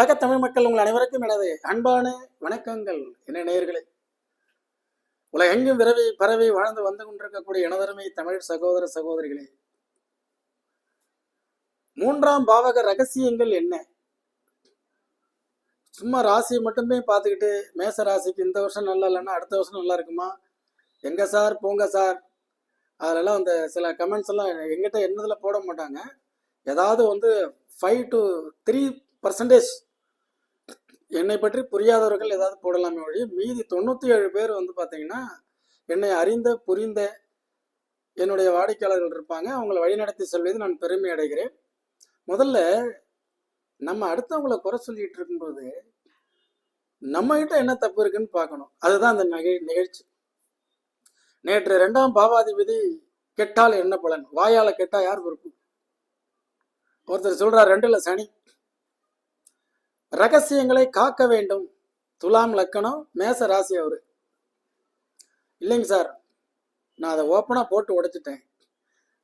உலக தமிழ் மக்கள் உங்கள் அனைவருக்கும் எனது அன்பான வணக்கங்கள். என்ன நேயர்களே உலகெங்கும் விரவி பரவி வாழ்ந்து வந்து கொண்டிருக்கக்கூடிய எனதருமை தமிழ் சகோதர சகோதரிகளே மூன்றாம் பாவக ரகசியங்கள் என்ன? சும்மா ராசி மட்டுமே பார்த்துக்கிட்டு மேச ராசிக்கு இந்த வருஷம் நல்லா இல்லைன்னா அடுத்த வருஷம் நல்லா இருக்குமா? எங்க சார்? போங்க சார். அதிலெல்லாம் அந்த சில கமெண்ட்ஸ் எல்லாம் எங்கிட்ட என்னதில் போட மாட்டாங்க. ஏதாவது வந்து ஃபைவ் டு த்ரீ பர்சன்டேஜ் என்னை பற்றி புரியாதவர்கள் ஏதாவது போடலாமே வழி மீதி தொண்ணூற்றி ஏழு பேர் வந்து பார்த்தீங்கன்னா என்னை அறிந்த புரிந்த என்னுடைய வாடிக்கையாளர்கள் இருப்பாங்க. அவங்களை வழிநடத்தி செல்வது நான் பெருமை அடைகிறேன். முதல்ல நம்ம அடுத்தவங்களை குறை சொல்லிட்டு இருக்கும்போது நம்மகிட்ட என்ன தப்பு இருக்குன்னு பார்க்கணும். அதுதான் அந்த நிகழ் நிகழ்ச்சி. நேற்று ரெண்டாம் பாவாதிபதி கெட்டால் என்ன பலன்? வாயால் கெட்டா யார் பொறுப்பு? ஒருத்தர் சொல்றார் ரெண்டுல சனி. ரகசியங்களை காக்க வேண்டும். துலாம் லக்கணம் மேச ராசி அவரு. இல்லைங்க சார் நான் அதை ஓப்பனாக போட்டு உடைச்சிட்டேன்.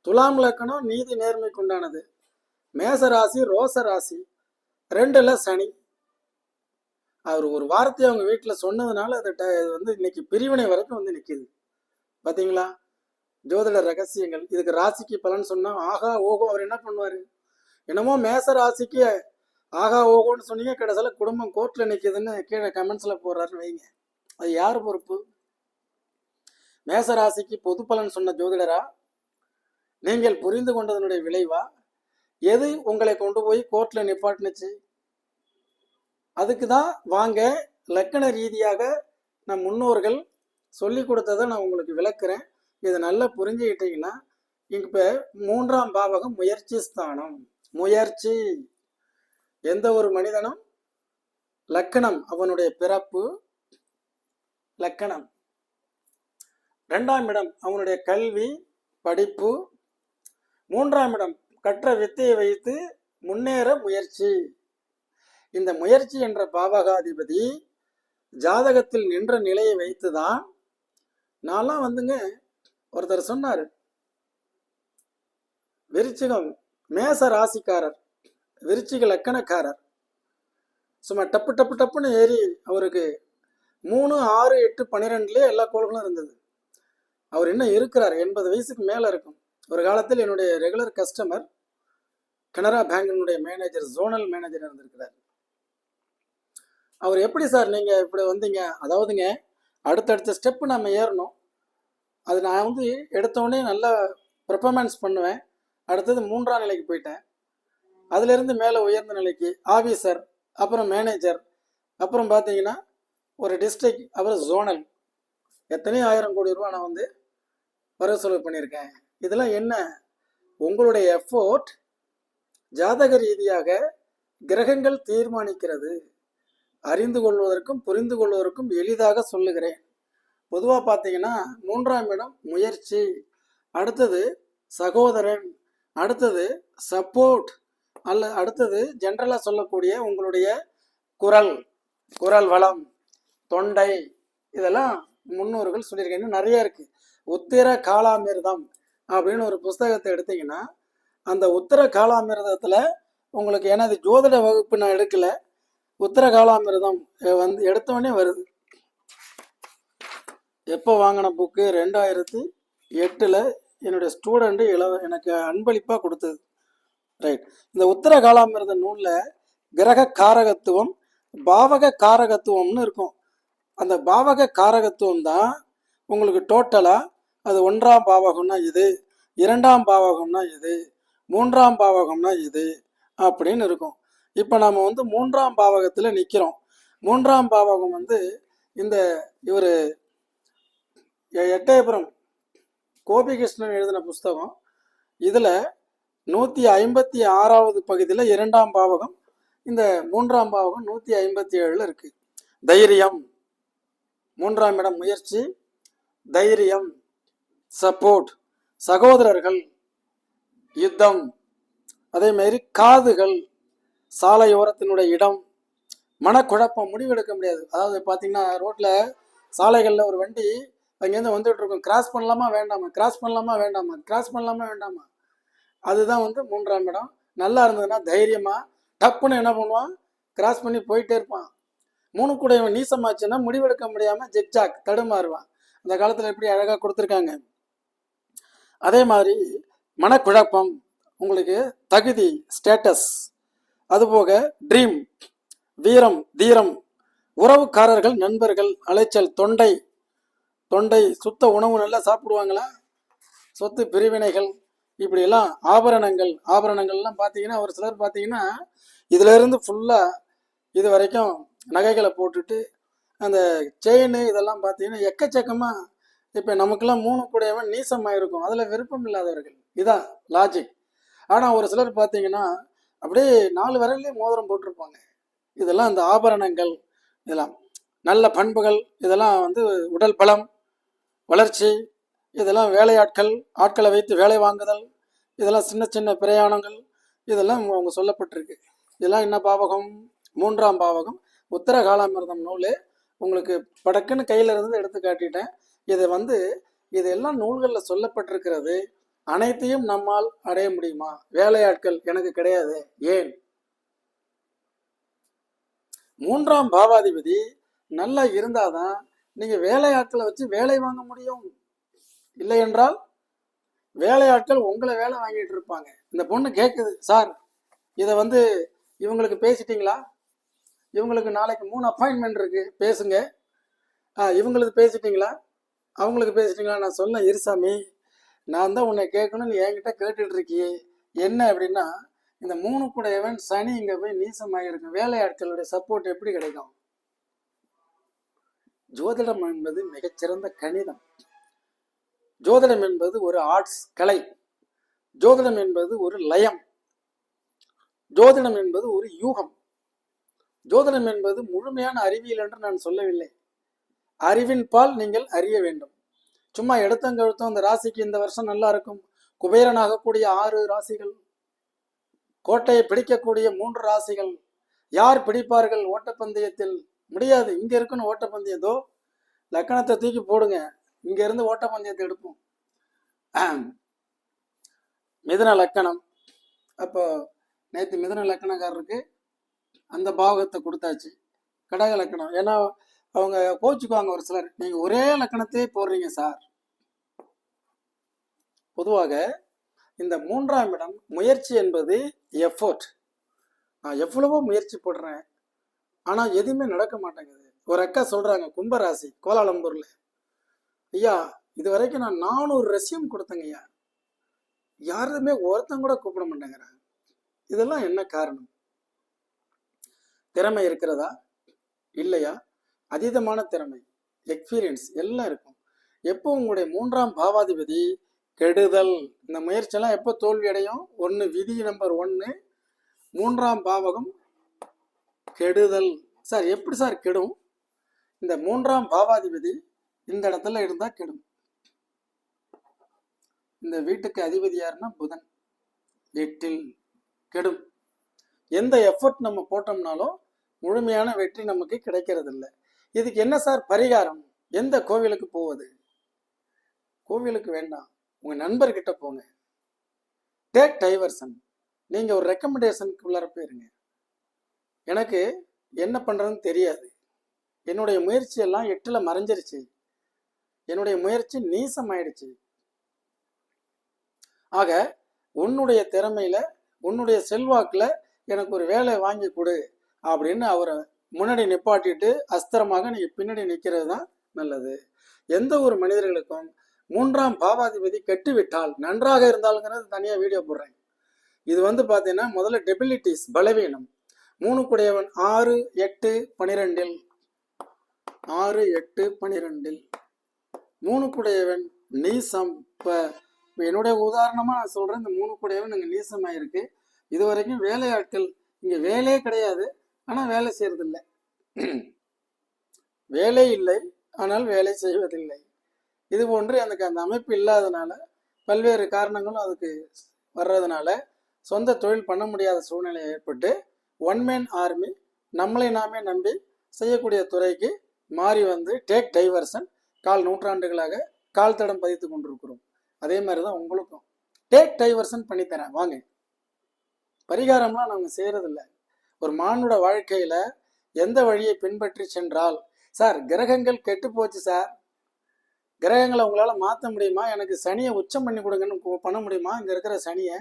துலாம் லக்கணம் நீதி நேர்மைக்கு உண்டானது. மேச ராசி ரோச ராசி ரெண்டுல சனி. அவர் ஒரு வார்த்தையை அவங்க வீட்டில் சொன்னதுனால அது ட- வந்து இன்னைக்கு பிரிவினை வரைக்கும் வந்து நிற்கிது பார்த்தீங்களா ஜோதிட ரகசியங்கள். இதுக்கு ராசிக்கு பலன் சொன்னால் ஆகா ஓகோ அவர் என்ன பண்ணுவார்? என்னமோ மேச ராசிக்கு ஆகா ஓகோன்னு சொன்னீங்க கடைசியில் குடும்பம் கோர்ட்டில் நிற்கிதுன்னு கீழே கமெண்ட்ஸில் போடுறாருன்னு வைங்க. அது யார் பொறுப்பு? மேச ராசிக்கு பொது பலன் சொன்ன ஜோதிடரா? நீங்கள் புரிந்து கொண்டதனுடைய விளைவா? எது உங்களை கொண்டு போய் கோர்ட்டில் நிப்பாட்டினுச்சு? அதுக்கு தான் வாங்க லக்கண ரீதியாக நம் முன்னோர்கள் சொல்லி கொடுத்ததை நான் உங்களுக்கு விளக்குறேன். இதை நல்லா புரிஞ்சுக்கிட்டீங்கன்னா இப்போ மூன்றாம் பாவகம் முயற்சி ஸ்தானம். முயற்சி. எந்த ஒரு மனிதனும் லக்கணம் அவனுடைய பிறப்பு லக்கணம். ரெண்டாம் இடம் அவனுடைய கல்வி படிப்பு. மூன்றாம் இடம் கற்ற வித்தையை வைத்து முன்னேற முயற்சி. இந்த முயற்சி என்ற பாவகாதிபதி ஜாதகத்தில் நின்ற நிலையை வைத்து தான் நான்லாம் வந்துங்க ஒருத்தர் சொன்னார் விருச்சிகம் மேச ராசிக்காரர். விருச்சிக லக்கணக்காரர். சும்மா டப்பு டப்பு டப்புன்னு ஏறி அவருக்கு மூணு ஆறு எட்டு பன்னிரெண்டுலேயே எல்லா கோள்களும் இருந்தது. அவர் இன்னும் இருக்கிறார். எண்பது வயசுக்கு மேலே இருக்கும். ஒரு காலத்தில் என்னுடைய ரெகுலர் கஸ்டமர் கனரா பேங்கினுடைய மேனேஜர் ஜோனல் மேனேஜர் இருந்திருக்கிறார். அவர் எப்படி சார் நீங்கள் இப்படி வந்தீங்க? அதாவதுங்க அடுத்தடுத்த ஸ்டெப்பு நம்ம ஏறணும். அது நான் வந்து எடுத்தோடனே நல்லா பெர்ஃபார்மன்ஸ் பண்ணுவேன். அடுத்தது மூன்றாம் நிலைக்கு போயிட்டேன். அதுலேருந்து மேலே உயர்ந்த நிலைக்கு ஆஃபீஸர் அப்புறம் மேனேஜர் அப்புறம் பார்த்தீங்கன்னா ஒரு டிஸ்ட்ரிக்ட் அப்புறம் ஜோனல் எத்தனையோ ஆயிரம் கோடி ரூபா நான் வந்து வரவு செலவு பண்ணியிருக்கேன். இதெல்லாம் என்ன? உங்களுடைய எஃபோர்ட் ஜாதக ரீதியாக கிரகங்கள் தீர்மானிக்கிறது. அறிந்து கொள்வதற்கும் புரிந்து கொள்வதற்கும் எளிதாக சொல்லுகிறேன். பொதுவாக பார்த்தீங்கன்னா மூன்றாம் இடம் முயற்சி அடுத்தது சகோதரன் அடுத்தது சப்போர்ட் அல்ல அடுத்தது ஜென்ரலாக சொல்லக்கூடிய உங்களுடைய குரல் குரல் வளம் தொண்டை இதெல்லாம் முன்னோர்கள் சொல்லியிருக்காங்க. இன்னும் நிறைய இருக்கு. உத்திர காலாமிர்தம் அப்படின்னு ஒரு புஸ்தகத்தை எடுத்தீங்கன்னா அந்த உத்திர காலாமிர்தத்தில் உங்களுக்கு எனது ஜோதிட வகுப்பு நான் எடுக்கல. உத்திர காலாமிர்தம் வந்து எடுத்தோடனே வருது. எப்போ வாங்கின புக்கு ரெண்டாயிரத்தி எட்டில் என்னுடைய ஸ்டூடெண்ட்டு இளவ எனக்கு அன்பளிப்பாக கொடுத்தது. ரைட் இந்த உத்தர காலாமிரத நூலில் கிரக காரகத்துவம் பாவக காரகத்துவம்னு இருக்கும். அந்த பாவக காரகத்துவம் தான் உங்களுக்கு டோட்டலாக அது ஒன்றாம் பாவகம்னா இது இரண்டாம் பாவகம்னா இது மூன்றாம் பாவகம்னா இது அப்படின்னு இருக்கும். இப்போ நம்ம வந்து மூன்றாம் பாவகத்தில் நிற்கிறோம் மூன்றாம் பாவகம் வந்து இந்த இவர் எட்டயபுரம் கோபிகிருஷ்ணன் எழுதின புஸ்தகம். இதில் நூற்றி ஐம்பத்தி ஆறாவது பகுதியில் இரண்டாம் பாவகம் இந்த மூன்றாம் பாவகம் நூற்றி ஐம்பத்தி ஏழில் இருக்குது தைரியம். மூன்றாம் இடம் முயற்சி. தைரியம். சப்போர்ட். சகோதரர்கள். யுத்தம். அதே மாதிரி காதுகள். சாலையோரத்தினுடைய இடம். மனக்குழப்பம். முடிவெடுக்க முடியாது. அதாவது பார்த்தீங்கன்னா ரோட்டில் சாலைகளில் ஒரு வண்டி அங்கேருந்து வந்துட்டு இருக்கும். கிராஸ் பண்ணலாமா வேண்டாமா? கிராஸ் பண்ணலாமா வேண்டாமா? கிராஸ் பண்ணலாமா வேண்டாமா? அதுதான் வந்து மூன்றாம் இடம். நல்லா இருந்ததுன்னா தைரியமாக டப்புன்னு என்ன பண்ணுவான்? கிராஸ் பண்ணி போயிட்டே இருப்பான். மூணு கூடையவன் நீசமாச்சுன்னா முடிவெடுக்க முடியாமல் ஜிக்ஜாக் தடுமாறுவான். அந்த காலத்தில் எப்படி அழகாக கொடுத்துருக்காங்க. அதே மாதிரி மனக்குழப்பம் உங்களுக்கு தகுதி ஸ்டேட்டஸ் அதுபோக ட்ரீம் வீரம் தீரம் உறவுக்காரர்கள் நண்பர்கள் அலைச்சல் தொண்டை தொண்டை சுத்த உணவு நல்லா சாப்பிடுவாங்களா? சொத்து பிரிவினைகள் இப்படியெல்லாம் ஆபரணங்கள் ஆபரணங்கள்லாம் பார்த்தீங்கன்னா ஒரு சிலர் பார்த்தீங்கன்னா இதுல இருந்து ஃபுல்லாக இது வரைக்கும் நகைகளை போட்டுட்டு அந்த செயின் இதெல்லாம் பார்த்தீங்கன்னா எக்கச்சக்கமாக இப்போ நமக்கெல்லாம் மூணு கூடையவன் நீசமாக இருக்கும் அதில் விருப்பம் இல்லாதவர்கள். இதான் லாஜிக் ஆனால் ஒரு சிலர் பார்த்தீங்கன்னா அப்படியே நாலு விரல்லே மோதிரம் போட்டிருப்பாங்க. இதெல்லாம் அந்த ஆபரணங்கள் இதெல்லாம் நல்ல பண்புகள் இதெல்லாம் வந்து உடல் பலம் வளர்ச்சி இதெல்லாம் வேலையாட்கள் ஆட்களை வைத்து வேலை வாங்குதல் இதெல்லாம் சின்ன சின்ன பிரயாணங்கள் இதெல்லாம் அவங்க சொல்லப்பட்டிருக்கு. இதெல்லாம் என்ன பாவகம்? மூன்றாம் பாவகம் உத்தர காலாமிரதம் நூலே. உங்களுக்கு படக்குன்னு கையில இருந்து எடுத்து காட்டிட்டேன். இது வந்து இதெல்லாம் நூல்களில் சொல்லப்பட்டிருக்கிறது. அனைத்தையும் நம்மால் அடைய முடியுமா? வேலையாட்கள் எனக்கு கிடையாது. ஏன்? மூன்றாம் பாவாதிபதி நல்லா இருந்தாதான் நீங்க வேலையாட்களை வச்சு வேலை வாங்க முடியும். இல்லை என்றால் வேலையாட்கள் உங்களை வேலை வாங்கிட்டு இருப்பாங்க. இந்த பொண்ணு கேட்குது சார் இதை வந்து இவங்களுக்கு பேசிட்டீங்களா? இவங்களுக்கு நாளைக்கு மூணு அப்பாயின்மெண்ட் இருக்கு பேசுங்க. ஆ இவங்களுக்கு பேசிட்டீங்களா? அவங்களுக்கு பேசிட்டீங்களா? நான் சொன்னேன் இருசாமி நான் தான் உன்னை கேட்கணும்னு என்கிட்ட கேட்டுட்டு இருக்கியே. என்ன அப்படின்னா இந்த மூணு கூட எவன் சனி இங்கே போய் நீசமாகிருக்கும் வேலையாட்களுடைய சப்போர்ட் எப்படி கிடைக்கும்? ஜோதிடம் என்பது மிகச்சிறந்த கணிதம். ஜோதிடம் என்பது ஒரு ஆர்ட்ஸ் கலை. ஜோதிடம் என்பது ஒரு லயம். ஜோதிடம் என்பது ஒரு யூகம். ஜோதிடம் என்பது முழுமையான அறிவியல் என்று நான் சொல்லவில்லை. அறிவின் பால் நீங்கள் அறிய வேண்டும். சும்மா எடுத்தங்கழுத்தம் அந்த ராசிக்கு இந்த வருஷம் நல்லா இருக்கும். குபேரனாகக்கூடிய ஆறு ராசிகள் கோட்டையை பிடிக்கக்கூடிய மூன்று ராசிகள் யார் பிடிப்பார்கள் ஓட்டப்பந்தயத்தில்? முடியாது. இங்க இருக்குன்னு ஓட்டப்பந்தயம். ஏதோ லக்கணத்தை தூக்கி போடுங்க. இங்க இருந்து ஓட்டப்பந்தயத்தை எடுப்போம். மிதன லக்கணம். அப்போ நேற்று மிதன லக்கணக்காரருக்கு அந்த பாவகத்தை கொடுத்தாச்சு. கடக லக்கணம். ஏன்னா அவங்க கோச்சுக்குவாங்க ஒரு சிலர். நீங்க ஒரே லக்கணத்தையே போடுறீங்க சார். பொதுவாக இந்த மூன்றாம் இடம் முயற்சி என்பது எஃபோர்ட் நான் எவ்வளவோ முயற்சி போடுறேன். ஆனால் எதுவுமே நடக்க மாட்டேங்குது. ஒரு அக்கா சொல்றாங்க கும்பராசி கோலாலம்பூர்ல. ஐயா இது வரைக்கும் நான் நானூறு ரெசியூம் கொடுத்தேங்க ஐயா. யாருமே ஒருத்தங்க கூட கூப்பிட மாட்டேங்கிறாங்க. இதெல்லாம் என்ன காரணம்? திறமை இருக்கிறதா? இல்லையா? அதீதமான திறமை எக்ஸ்பீரியன்ஸ் எல்லாம் இருக்கும். எப்போ உங்களுடைய மூன்றாம் பாவாதிபதி கெடுதல்? இந்த முயற்சியெல்லாம் எப்போ தோல்வி அடையும்? ஒன்று விதி நம்பர் ஒன்று மூன்றாம் பாவகம் கெடுதல். சார் எப்படி சார் கெடும்? இந்த மூன்றாம் பாவாதிபதி இந்த இடத்துல இருந்தா கெடும். இந்த வீட்டுக்கு அதிபதி யாருன்னா புதன். எட்டில் கெடும். எந்த எஃபர்ட் நம்ம போட்டோம்னாலும் முழுமையான வெற்றி நமக்கு கிடைக்கிறது இல்லை இதுக்கு என்ன சார் பரிகாரம்? எந்த கோவிலுக்கு போவது? கோவிலுக்கு வேண்டாம். உங்க நண்பர்கிட்ட போங்க. டேக் டைவர்சன் நீங்க ஒரு ரெக்கமெண்டேஷனுக்கு உள்ளார போயிருங்க. எனக்கு என்ன பண்றதுன்னு தெரியாது. என்னுடைய முயற்சியெல்லாம் எட்டில் எட்டுல மறைஞ்சிருச்சு. என்னுடைய முயற்சி நீசமாயிடுச்சு. ஆக உன்னுடைய திறமையில உன்னுடைய செல்வாக்குல எனக்கு ஒரு வேலை வாங்கி கொடு அப்படின்னு அவரை முன்னாடி நிப்பாட்டிட்டு அஸ்திரமாக நீங்க பின்னாடி நிக்கிறது தான் நல்லது. எந்த ஒரு மனிதர்களுக்கும் மூன்றாம் பாவாதிபதி கெட்டுவிட்டால் நன்றாக இருந்தாலுங்கிறது தனியா வீடியோ போடுறேன். இது வந்து பார்த்தீங்கன்னா முதல்ல டெபிலிட்டிஸ் பலவீனம். மூணு குடையவன் ஆறு எட்டு பனிரெண்டில். ஆறு எட்டு பனிரெண்டில். மூணு குடையவன் நீசம் இப்போ இப்போ என்னுடைய உதாரணமாக நான் சொல்கிறேன் இந்த மூணு குடையவன் இங்கே நீசமாயிருக்கு. இது வரைக்கும் வேலையாட்கள் இங்கே வேலையே கிடையாது ஆனால் வேலை செய்யறதில்லை வேலை இல்லை ஆனால் வேலை செய்வதில்லை. இது போன்று எனக்கு அந்த அமைப்பு இல்லாதனால பல்வேறு காரணங்களும் அதுக்கு வர்றதுனால சொந்த தொழில் பண்ண முடியாத சூழ்நிலை ஏற்பட்டு ஒன் மேன் ஆர்மி நம்மளை நாமே நம்பி செய்யக்கூடிய துறைக்கு மாறி வந்து டேக் டைவர்சன் கால் நூற்றாண்டுகளாக கால் தடம் பதித்து கொண்டிருக்கிறோம். அதே மாதிரி தான் உங்களுக்கும். டேக் டைவர்ஷன் பண்ணித்தரேன். வாங்க. பரிகாரம்லாம் நாங்கள் செய்கிறதில்ல ஒரு மானுட வாழ்க்கையில் எந்த வழியை பின்பற்றி சென்றால்? சார் கிரகங்கள் கெட்டு போச்சு சார் கிரகங்களை உங்களால் மாற்ற முடியுமா? எனக்கு சனியை உச்சம் பண்ணி கொடுங்கன்னு பண்ண முடியுமா? இங்கே இருக்கிற சனியை.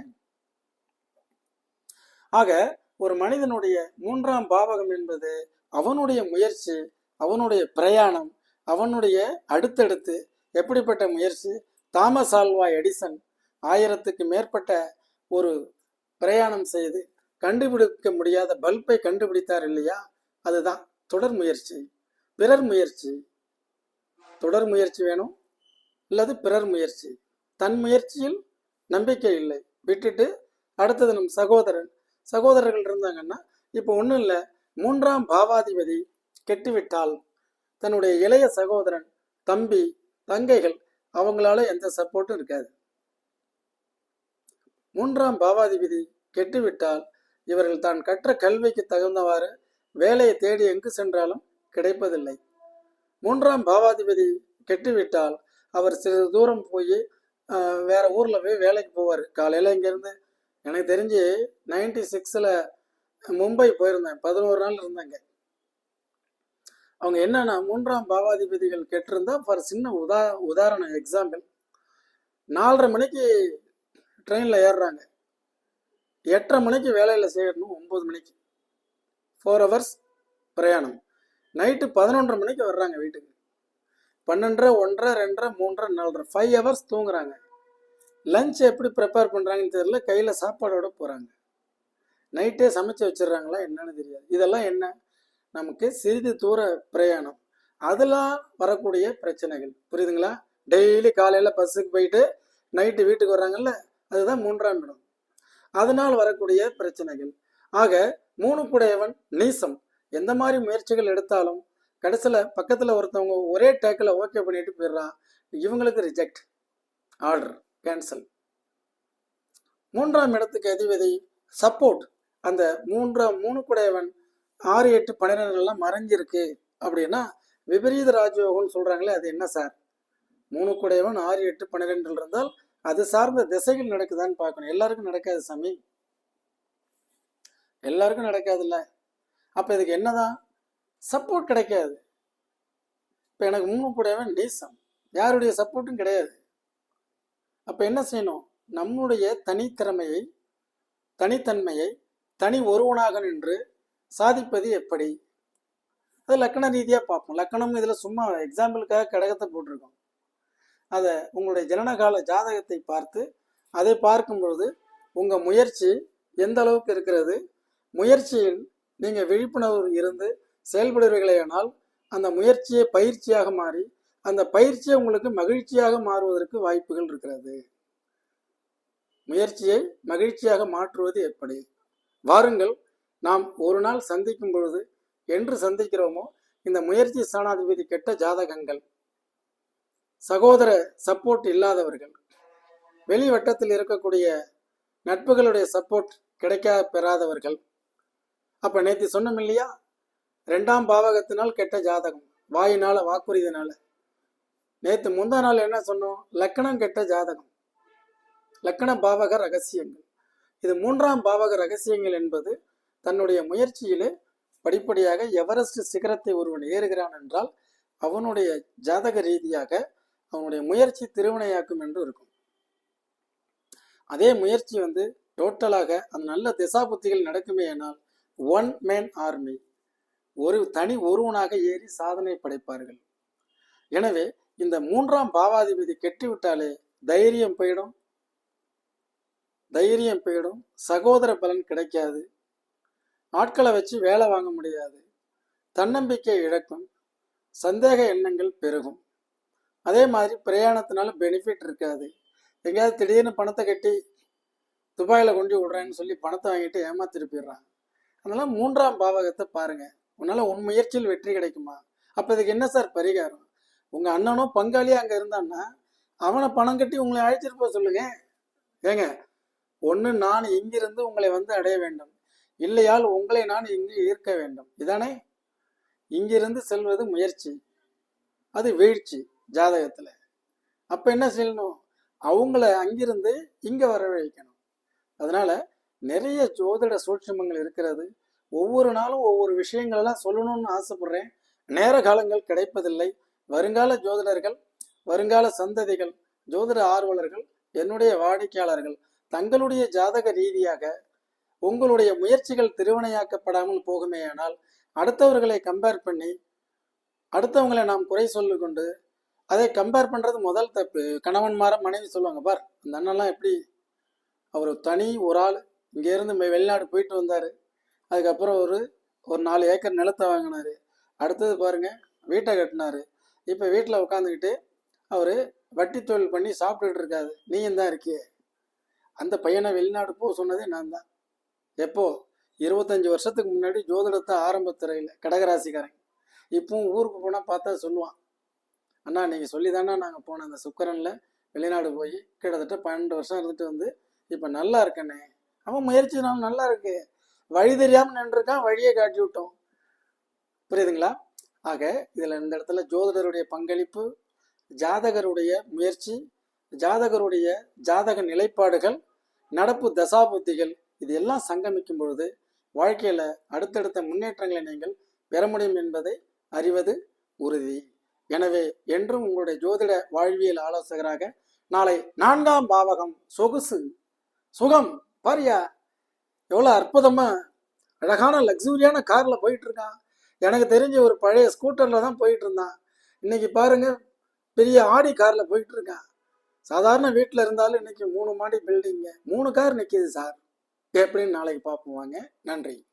ஆக ஒரு மனிதனுடைய மூன்றாம் பாவகம் என்பது அவனுடைய முயற்சி அவனுடைய பிரயாணம் அவனுடைய அடுத்தடுத்து எப்படிப்பட்ட முயற்சி? தாமஸ் ஆல்வா எடிசன் ஆயிரத்துக்கு மேற்பட்ட ஒரு பிரயாணம் செய்து கண்டுபிடிக்க முடியாத பல்பை கண்டுபிடித்தார் இல்லையா? அதுதான் தொடர் முயற்சி. பிறர் முயற்சி. தொடர் முயற்சி வேணும் அல்லது பிறர் முயற்சி? தன் முயற்சியில் நம்பிக்கை இல்லை. விட்டுட்டு அடுத்தது நம் சகோதரன். சகோதரர்கள் இருந்தாங்கன்னா இப்போ ஒன்றும் இல்லை. மூன்றாம் பாவாதிபதி கெட்டுவிட்டால் தன்னுடைய இளைய சகோதரன் தம்பி தங்கைகள் அவங்களால எந்த சப்போர்ட்டும் இருக்காது. மூன்றாம் பாவாதிபதி கெட்டுவிட்டால் இவர்கள் தான் கற்ற கல்விக்கு தகுந்தவாறு வேலையை தேடி எங்கு சென்றாலும் கிடைப்பதில்லை. மூன்றாம் பாவாதிபதி கெட்டுவிட்டால் அவர் சிறிது தூரம் போய் வேற ஊர்ல போய் வேலைக்கு போவார். காலையில இங்கேருந்து எனக்கு தெரிஞ்சு நைன்டி சிக்ஸில் மும்பை போயிருந்தேன். பதினோரு நாள் இருந்தேங்க. அவங்க என்னன்னா மூன்றாம் பாவாதிபதிகள் கேட்டிருந்தா ஃபார் சின்ன உதா உதாரணம் எக்ஸாம்பிள் நாலரை மணிக்கு ட்ரெயினில் ஏறுறாங்க. எட்டரை மணிக்கு வேலையில் சேரணும் ஒம்பது மணிக்கு. ஃபோர் ஹவர்ஸ் பிரயாணம். நைட்டு பதினொன்றரை மணிக்கு வர்றாங்க வீட்டுக்கு. பன்னெண்டரை ஒன்றரை ரெண்டரை மூன்றரை நாலரை ஃபைவ் ஹவர்ஸ் தூங்குறாங்க. லஞ்ச் எப்படி ப்ரிப்பேர் பண்ணுறாங்கன்னு தெரியல கையில் சாப்பாடோட போகிறாங்க நைட்டே சமைச்சு வச்சிடுறாங்களா என்னன்னு தெரியாது. இதெல்லாம் என்ன? நமக்கு சிறிது தூர பிரயாணம். அதெல்லாம் வரக்கூடிய பிரச்சனைகள். புரியுதுங்களா? டெய்லி காலையில் பஸ்ஸுக்கு போயிட்டு நைட்டு வீட்டுக்கு வர்றாங்கல்ல அதுதான் மூன்றாம் இடம். அதனால் வரக்கூடிய பிரச்சனைகள். ஆக மூணு குடையவன் நீசம். எந்த மாதிரி முயற்சிகள் எடுத்தாலும் கடைசியில் பக்கத்தில் ஒருத்தவங்க ஒரே டேக்கில் ஓகே பண்ணிட்டு போயிடுறான். இவங்களுக்கு ரிஜெக்ட் ஆர்டர் கேன்சல் மூன்றாம் இடத்துக்கு அதிபதி சப்போர்ட் அந்த மூன்றாம் மூணு குடையவன் ஆறு எட்டு பன்னிரெண்டுலாம் மறைஞ்சிருக்கு. அப்படின்னா விபரீத ராஜயோகம்னு சொல்கிறாங்களே அது என்ன சார்? மூணு குடையவன் ஆறு எட்டு பன்னிரெண்டில் இருந்தால் அது சார்ந்த திசைகள் நடக்குதான்னு பார்க்கணும். எல்லாருக்கும் நடக்காது சாமி. எல்லாருக்கும் நடக்காதுல்ல. அப்போ இதுக்கு என்னதான்? சப்போர்ட் கிடைக்காது. இப்போ எனக்கு மூணு குடையவன் நீசம் யாருடைய சப்போர்ட்டும் கிடையாது. அப்போ என்ன செய்யணும்? நம்முடைய தனித்திறமையை தனித்தன்மையை தனி ஒருவனாக நின்று சாதிப்பது எப்படி? அது லக்கண ரீதியாக பார்ப்போம். லக்கணம் இதில் சும்மா எக்ஸாம்பிளுக்காக கடகத்தை போட்டிருக்கோம். அதை உங்களுடைய ஜனனகால ஜாதகத்தை பார்த்து அதை பார்க்கும் பொழுது உங்கள் முயற்சி எந்த அளவுக்கு இருக்கிறது? முயற்சியில் நீங்கள் விழிப்புணர்வு இருந்து செயல்படுவீர்களேயானால் அந்த முயற்சியை பயிற்சியாக மாறி அந்த பயிற்சியை உங்களுக்கு மகிழ்ச்சியாக மாறுவதற்கு வாய்ப்புகள் இருக்கிறது. முயற்சியை மகிழ்ச்சியாக மாற்றுவது எப்படி? வாருங்கள் நாம் ஒரு நாள் சந்திக்கும் பொழுது என்று சந்திக்கிறோமோ? இந்த முயற்சி ஸ்தானாதிபதி கெட்ட ஜாதகங்கள். சகோதர சப்போர்ட் இல்லாதவர்கள். வெளி வட்டத்தில் இருக்கக்கூடிய நட்புகளுடைய சப்போர்ட் கிடைக்க பெறாதவர்கள். அப்ப நேற்று சொன்னோம் இல்லையா? ரெண்டாம் பாவகத்தினால் கெட்ட ஜாதகம். வாயினால வாக்குறுதினால. நேற்று முந்தா நாள் என்ன சொன்னோம்? லக்கணம் கெட்ட ஜாதகம். லக்கண பாவக ரகசியங்கள். இது மூன்றாம் பாவக ரகசியங்கள் என்பது தன்னுடைய முயற்சியிலே படிப்படியாக எவரெஸ்ட் சிகரத்தை ஒருவன் ஏறுகிறான் என்றால் அவனுடைய ஜாதக ரீதியாக அவனுடைய முயற்சி திருவினையாக்கும் என்று இருக்கும். அதே முயற்சி வந்து டோட்டலாக அந்த நல்ல திசாபுத்திகள் நடக்குமே ஆனால் ஒன் மேன் ஆர்மி. ஒரு தனி ஒருவனாக ஏறி சாதனை படைப்பார்கள். எனவே இந்த மூன்றாம் பாவாதிபதி கெட்டுவிட்டாலே தைரியம் போயிடும். தைரியம் போயிடும். சகோதர பலன் கிடைக்காது. ஆட்களை வச்சு வேலை வாங்க முடியாது. தன்னம்பிக்கை இழக்கும். சந்தேக எண்ணங்கள் பெருகும். அதே மாதிரி பிரயாணத்தினால பெனிஃபிட் இருக்காது. எங்கேயாவது திடீர்னு பணத்தை கட்டி துபாயில் கொண்டு விடுறேன்னு சொல்லி பணத்தை வாங்கிட்டு ஏமாத்திட்டு போயிடுறான் மூன்றாம் பாவகத்தை பாருங்கள் உன்னால் உன் முயற்சியில் வெற்றி கிடைக்குமா? அப்போ இதுக்கு என்ன சார் பரிகாரம்? உங்கள் அண்ணனும் பங்காளியும் அங்கே இருந்தான்னா அவனை பணம் கட்டி உங்களை அழைச்சிட்டு போக சொல்லுங்க. ஏங்க ஒன்று நான் இங்கிருந்து உங்களை வந்து அடைய வேண்டும். இல்லையால் உங்களை நான் இங்கு ஈர்க்க வேண்டும். இதானே? இங்கிருந்து செல்வது முயற்சி. அது வீழ்ச்சி ஜாதகத்தில். அப்போ என்ன செய்யணும்? அவங்கள அங்கிருந்து இங்கே வரவழைக்கணும். அதனால நிறைய ஜோதிட சூட்சுமங்கள் இருக்கிறது. ஒவ்வொரு நாளும் ஒவ்வொரு விஷயங்களெல்லாம் சொல்லணும்னு ஆசைப்படுறேன். நேர காலங்கள் கிடைப்பதில்லை. வருங்கால ஜோதிடர்கள் வருங்கால சந்ததிகள் ஜோதிட ஆர்வலர்கள் என்னுடைய வாடிக்கையாளர்கள் தங்களுடைய ஜாதக ரீதியாக உங்களுடைய முயற்சிகள் திருவினையாக்கப்படாமல் போகுமேயானால் அடுத்தவர்களை கம்பேர் பண்ணி அடுத்தவங்களை நாம் குறை சொல்லி கொண்டு அதை கம்பேர் பண்ணுறது முதல் தப்பு. கணவன் மாற மனைவி சொல்லுவாங்க பார் அந்த அண்ணன்லாம் எப்படி? அவர் தனி ஒரு ஆள். இங்கேருந்து வெளிநாடு போயிட்டு வந்தார். அதுக்கப்புறம் ஒரு ஒரு நாலு ஏக்கர் நிலத்தை வாங்கினாரு. அடுத்தது பாருங்க வீட்டை கட்டினார். இப்போ வீட்டில் உட்காந்துக்கிட்டு அவர் வட்டி தொழில் பண்ணி சாப்பிட்டுட்டு இருக்காது நீயும் தான் இருக்கியே. அந்த பையனை வெளிநாடு போக சொன்னதே நான் தான். எப்போ? இருபத்தஞ்சி வருஷத்துக்கு முன்னாடி ஜோதிடத்தை ஆரம்பத்துறையில் கடகராசிக்காரன். இப்போவும் ஊருக்கு போனால் பார்த்தா சொல்லுவான். அண்ணா நீங்கள் சொல்லி தானே நாங்கள் போனோம் அந்த சுக்கரனில் வெளிநாடு போய் கிட்டத்தட்ட பன்னெண்டு வருஷம் இருந்துட்டு வந்து இப்போ நல்லா இருக்கண்ணே. அவன் முயற்சினாலும் நல்லா இருக்கு. வழி தெரியாமல் நின்றுருக்கான் வழியை காட்டி விட்டோம். புரியுதுங்களா? ஆக இதில் இந்த இடத்துல ஜோதிடருடைய பங்களிப்பு ஜாதகருடைய முயற்சி ஜாதகருடைய ஜாதக நிலைப்பாடுகள் நடப்பு தசாபுத்திகள் இது எல்லாம் சங்கமிக்கும் பொழுது வாழ்க்கையில் அடுத்தடுத்த முன்னேற்றங்களை நீங்கள் பெற முடியும் என்பதை அறிவது உறுதி. எனவே என்றும் உங்களுடைய ஜோதிட வாழ்வியல் ஆலோசகராக நாளை நான்காம் பாவகம் சொகுசு சுகம் பாரியா. எவ்வளோ அற்புதமாக அழகான லக்ஸூரியான காரில் போயிட்டு இருக்கான் எனக்கு தெரிஞ்ச ஒரு பழைய ஸ்கூட்டரில் தான் போயிட்டு இருந்தான் இன்னைக்கு பாருங்க பெரிய ஆடி காரில் போயிட்டு இருக்கான் சாதாரண வீட்டில் இருந்தாலும் இன்னைக்கு மூணு மாடி பில்டிங்கு மூணு கார் நிற்கிது சார் எப்படின்னு நாளைக்கு பார்ப்போம் வாங்க. நன்றி.